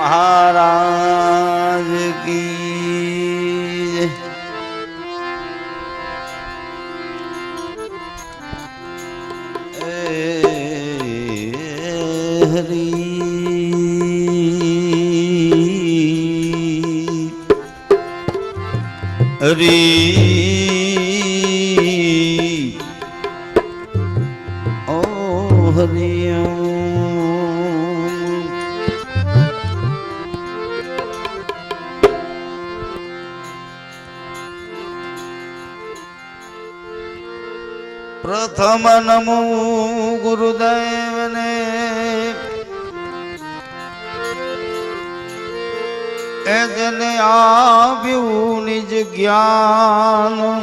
મહારાજ કી એ જેને આવ્યું નિજ જ્ઞાન.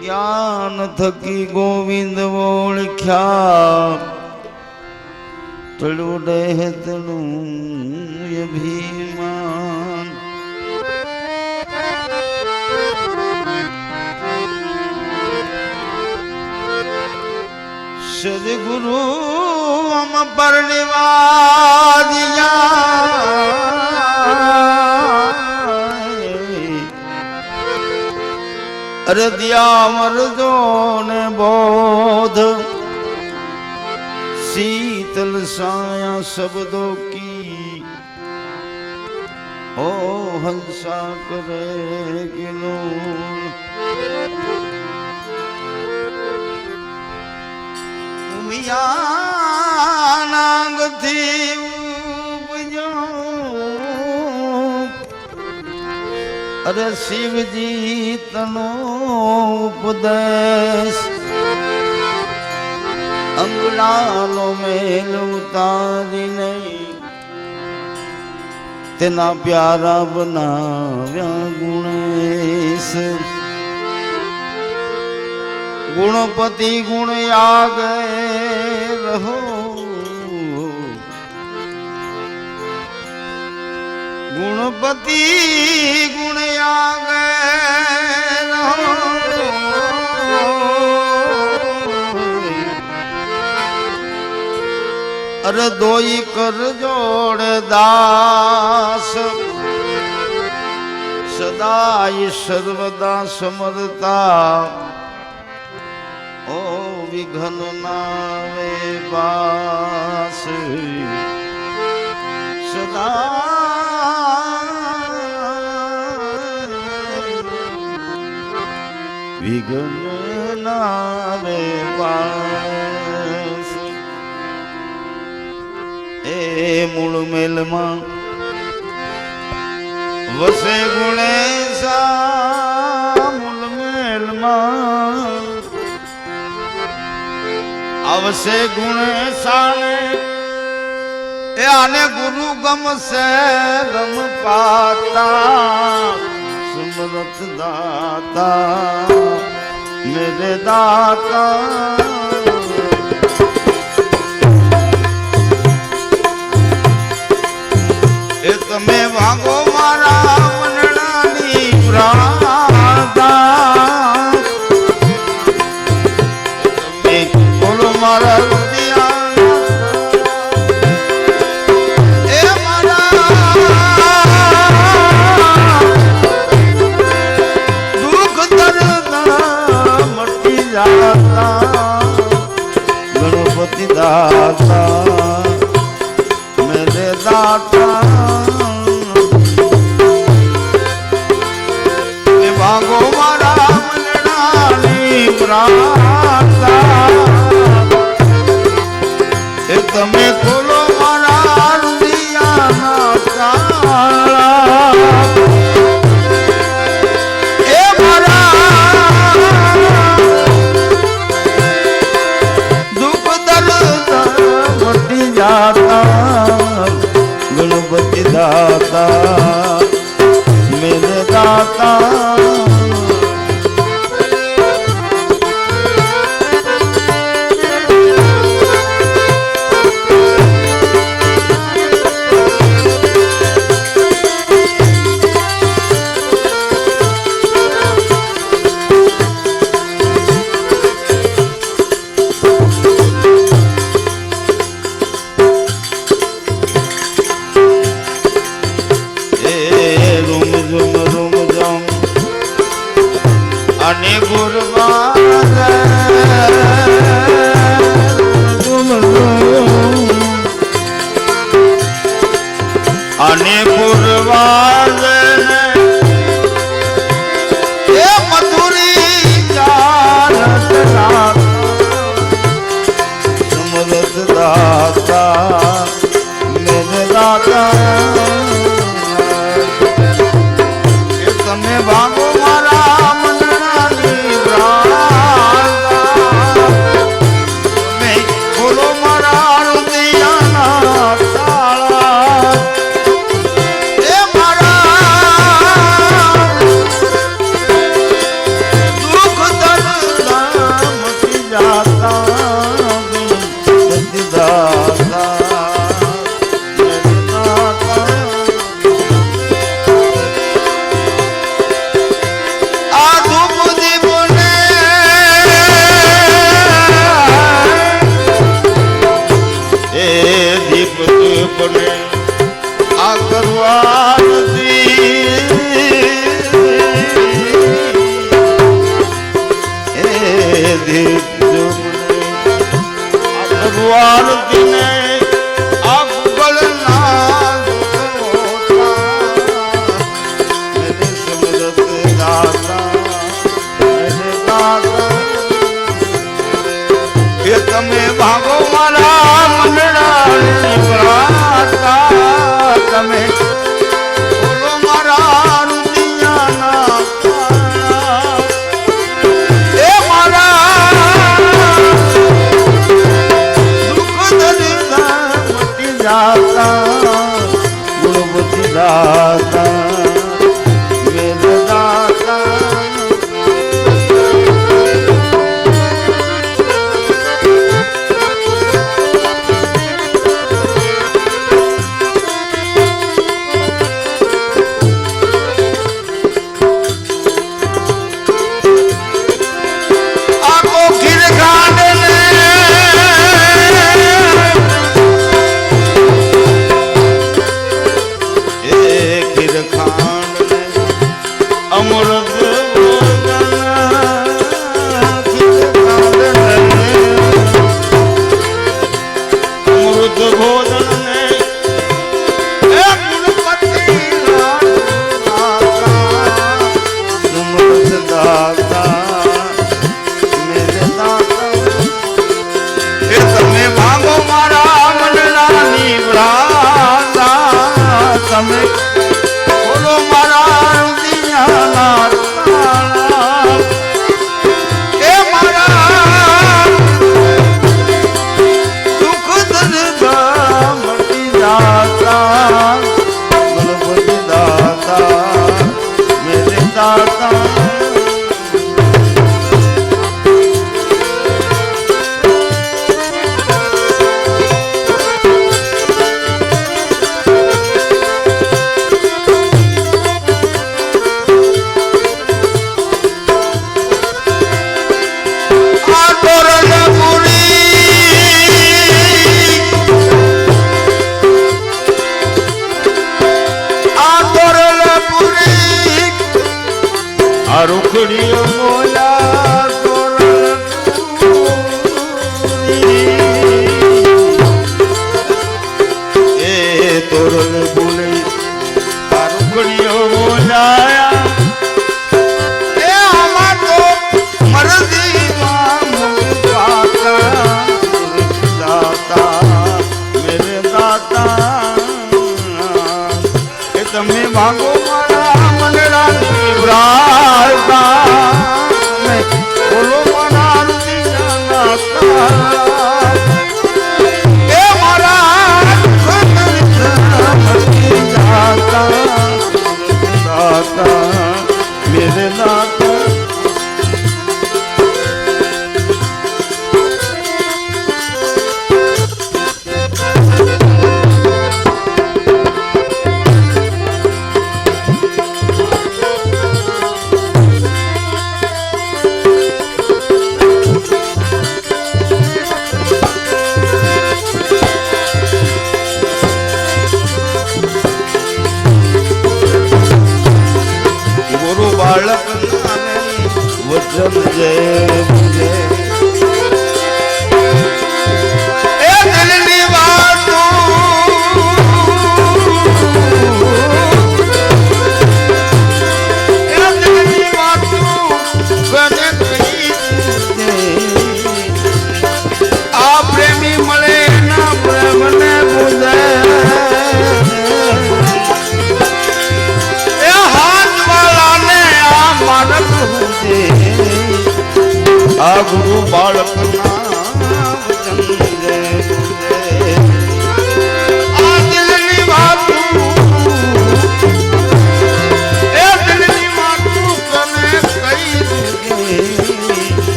જ્ઞાન થકી ગોવિંદ ઓળખ્યા. તળું ડે તળું અભિમાન સદગુરુ અમ પરણવા દિયા અરે દિયા મરજો ને બોધ. શીતલ સાયા શબ્દો કી. ઓ હંસા કરે કિલોલ અરે શિવજી તનો ઉપદેશ. અંગડાનો મેલ ઉતારીને તેના પ્યારા બનાવ્યા ગુણેશ. ગુણપતિ ગુણ આગે રહો. ગુણપતિ ગુણ આગે રહો. અરે દોઈ કર જોડ દાસ. સદાય સર્વદા સમરતા. ઓ વિઘન નાવે બાસ સદા વિઘન નાવે બાસ એ મૂળ મેલમાં વસે ગુણેશા મૂળ મેલમાં. આવશે ગુણ સાણે એ આને ગુરુ ગમશે ગમ પાતા સુમરત દાતા મેરે દાતા એ તમે ભાગો না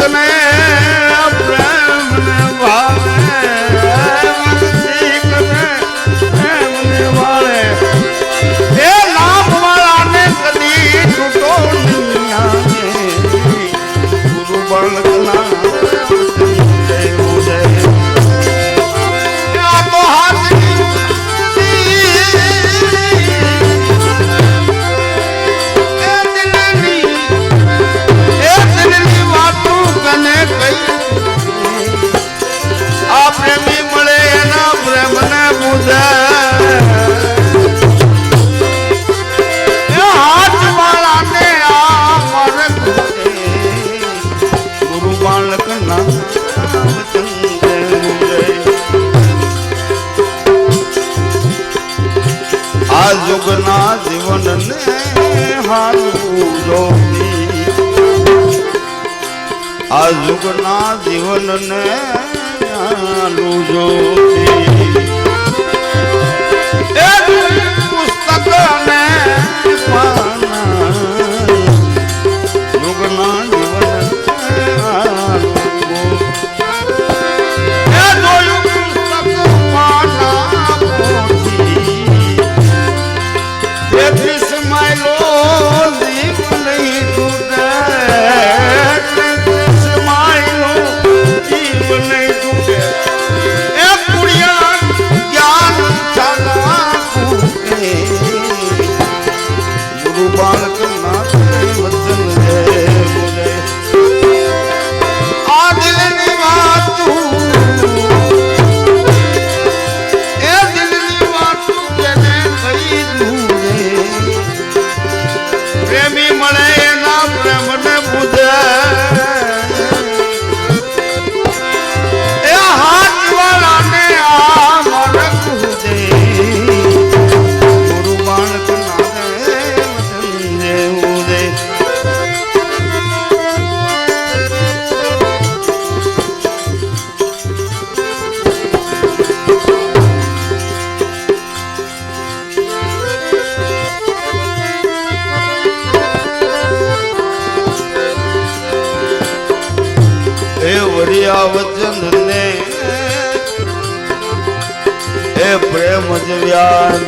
कितने આ જુગના જીવનને હારું જોગી આ યુગના જીવનને હારું જોગી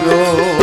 लो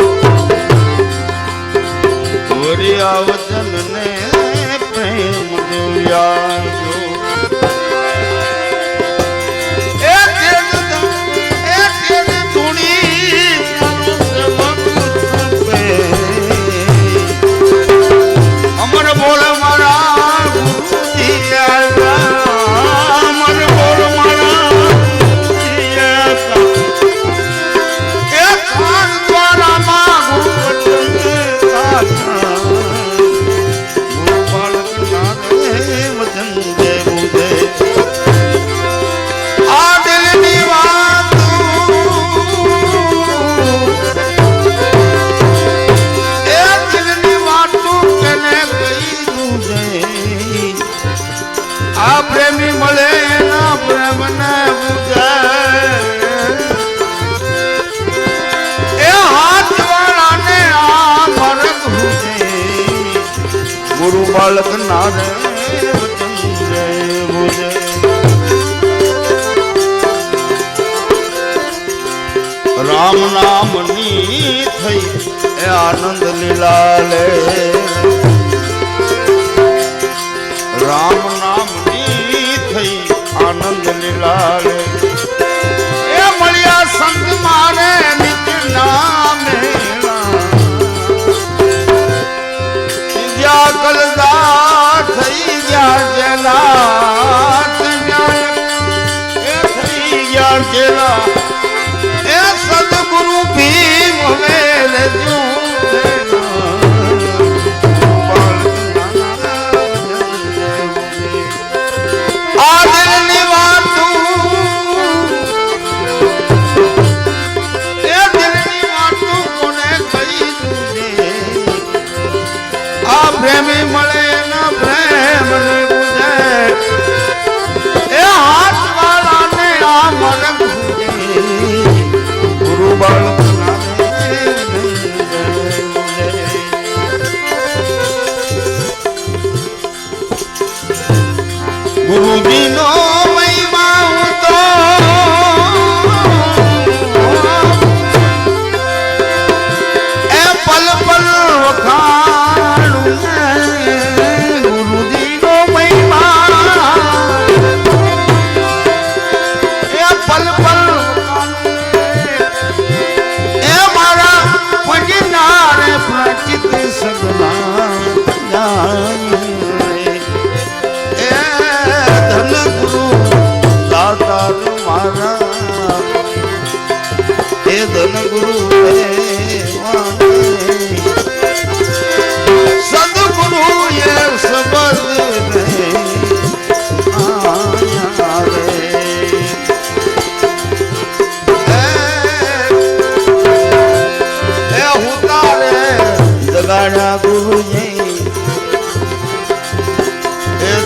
રામ નામની થઈ. એ આનંદ લીલાલે રામ નામની થઈ. આનંદ લીલાલે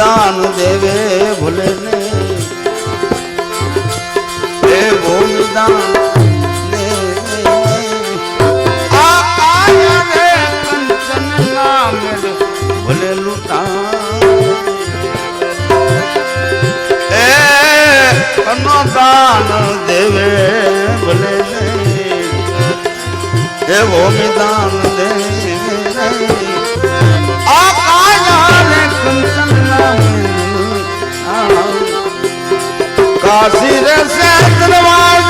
દાન દેવે ભૂલે ને એ દાન કાશી રે સેતરવાડ